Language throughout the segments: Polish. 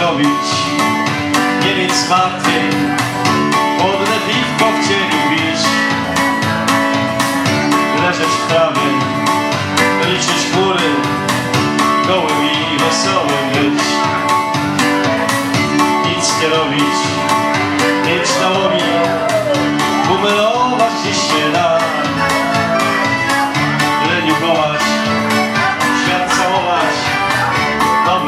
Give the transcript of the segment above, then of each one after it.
robić, nie mieć zmartwień, chłodne piwko w cieniu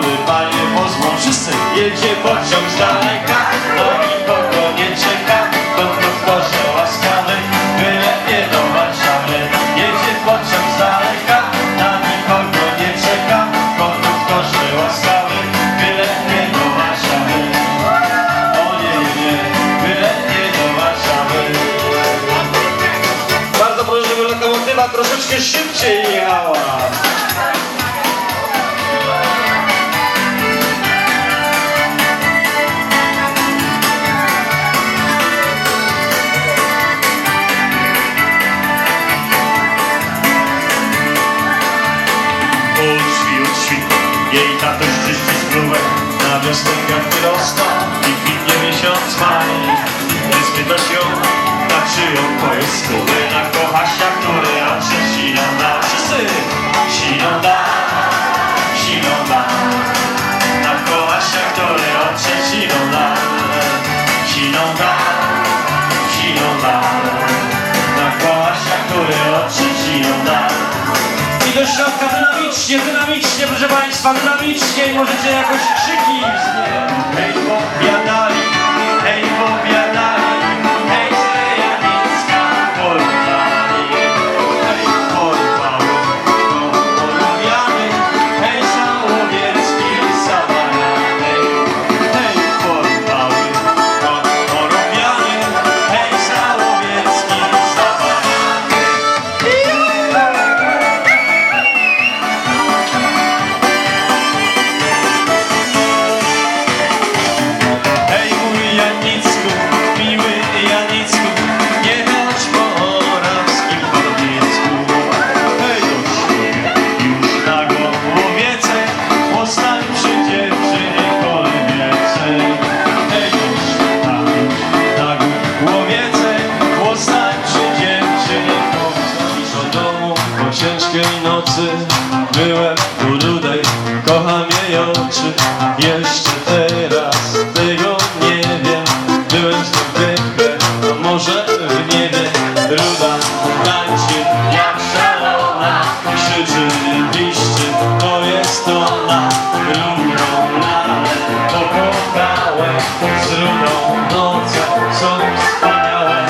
dobry panie pozwól wszyscy, jedzie pociąg z daleka, no nikogo nie czeka, konduktorze łaskawy, byle nie do Warszawy, jedzie pociąg z daleka, na nikogo nie czeka, konduktorze łaskawy, byle nie do Warszawy, o nie, nie, byle nie do Warszawy. Bardzo proszę, żeby lokomotywa troszeczkę szybciej Na wiosnę kwiaty rosną i kwitnie miesiąc maj. Gdy spytasz ją, tak czy ją jest spróby Na kochasia, który raczej siną da Wszyscy siną da Na kochasia, który raczej da, siną da Na kochasia, który raczej siną da i do środka dynamicznie, dynamicznie, proszę Państwa, dynamicznie i możecie jakoś krzyki. skończy Jeszcze teraz tego nie wiem? Byłem z tym a może w niebie. Ruda tańczy jak szalona. Krzyczy liście, to jest ona. Rudą na to kochałem Z rudą nocą, co wspaniałe.